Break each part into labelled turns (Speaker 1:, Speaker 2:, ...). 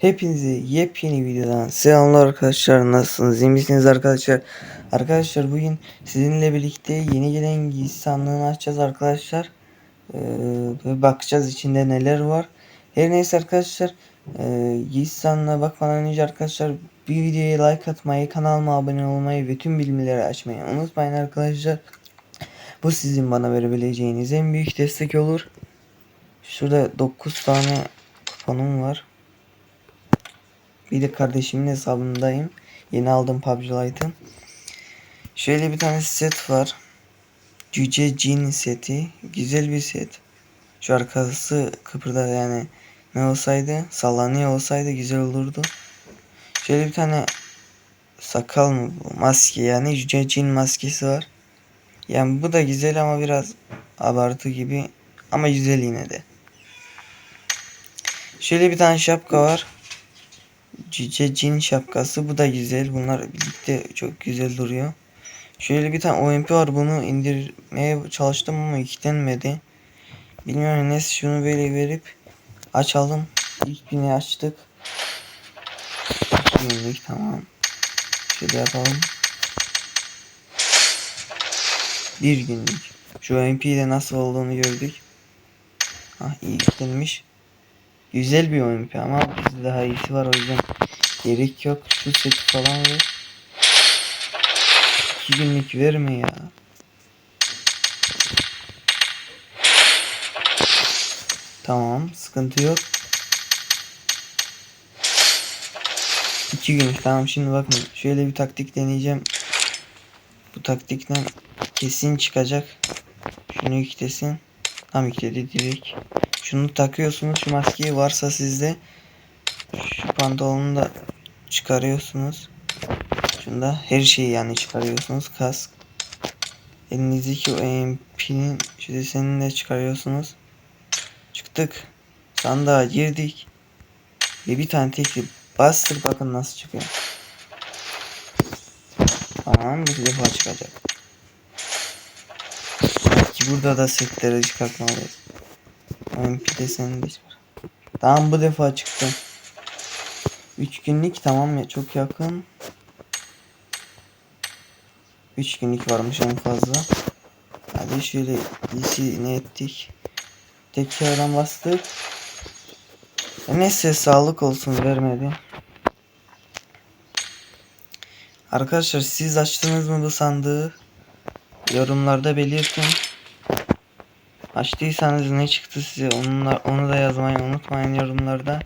Speaker 1: Hepinize yepyeni videodan selamlar arkadaşlar. Nasılsınız? İyi misiniz arkadaşlar? Arkadaşlar bugün sizinle birlikte yeni gelen giysi sandığını açacağız arkadaşlar. Ee, bakacağız içinde neler var. Her neyse arkadaşlar e, giysi sandığına bakmadan önce arkadaşlar bir videoya like atmayı kanalıma abone olmayı ve tüm bildirimleri açmayı unutmayın arkadaşlar. Bu sizin bana verebileceğiniz en büyük destek olur. Şurada 9 tane kuponum var bir de kardeşimin hesabındayım. Yeni aldım PUBG Lite'ın. Şöyle bir tane set var. Cüce Cin seti. Güzel bir set. Şu arkası kıpırda yani ne olsaydı sallanıyor olsaydı güzel olurdu. Şöyle bir tane sakal mı bu maske yani Cüce Cin maskesi var. Yani bu da güzel ama biraz abartı gibi ama güzel yine de. Şöyle bir tane şapka var. Cüce cin şapkası. Bu da güzel. Bunlar birlikte çok güzel duruyor. Şöyle bir tane OMP var. Bunu indirmeye çalıştım ama yüklenmedi. Bilmiyorum neyse şunu böyle verip açalım. İlk günü açtık. İki günlük tamam. Şöyle yapalım. Bir günlük. Şu OMP'de nasıl olduğunu gördük. Ah iyi yüklenmiş. Güzel bir OMP ama bizde daha iyisi var o yüzden gerek yok. Şu seti falan ver. İki günlük verme ya. Tamam sıkıntı yok. İki günlük tamam şimdi bakın şöyle bir taktik deneyeceğim. Bu taktikten kesin çıkacak. Şunu yüklesin. Tam yükledi direkt. Şunu takıyorsunuz şu maskeyi varsa sizde. Şu pantolonu da çıkarıyorsunuz. Şunda her şeyi yani çıkarıyorsunuz. Kask. Elinizdeki o MP'nin şu desenini de çıkarıyorsunuz. Çıktık. Sandığa girdik. Ve bir tane tekli bastır bakın nasıl çıkıyor. Tamam bu defa çıkacak. Ki burada da setleri çıkartmalıyız. MP desenini de çıkar. Tamam bu defa çıktı. 3 günlük tamam ya çok yakın. 3 günlük varmış en fazla. Hadi şöyle iyisi ne ettik. Tekrardan bastık. E neyse sağlık olsun vermedi. Arkadaşlar siz açtınız mı bu sandığı? Yorumlarda belirtin. Açtıysanız ne çıktı size onunla, onu da yazmayı unutmayın yorumlarda.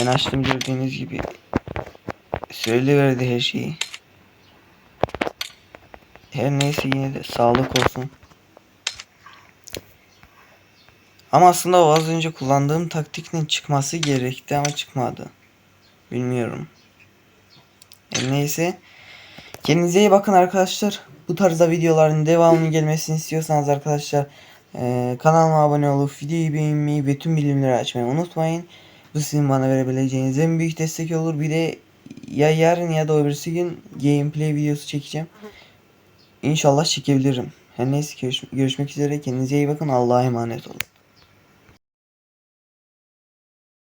Speaker 1: Ben açtım gördüğünüz gibi. Söyleyiverdi her şeyi. Her neyse yine de sağlık olsun. Ama aslında o az önce kullandığım taktikle çıkması gerekti ama çıkmadı. Bilmiyorum. Her neyse. Kendinize iyi bakın arkadaşlar. Bu tarzda videoların devamını gelmesini istiyorsanız arkadaşlar e, kanalıma abone olup videoyu beğenmeyi ve tüm bildirimleri açmayı unutmayın. Bu sizin bana verebileceğiniz en büyük destek olur. Bir de ya yarın ya da öbürsü gün gameplay videosu çekeceğim. İnşallah çekebilirim. Her neyse görüş görüşmek üzere. Kendinize iyi bakın. Allah'a emanet olun.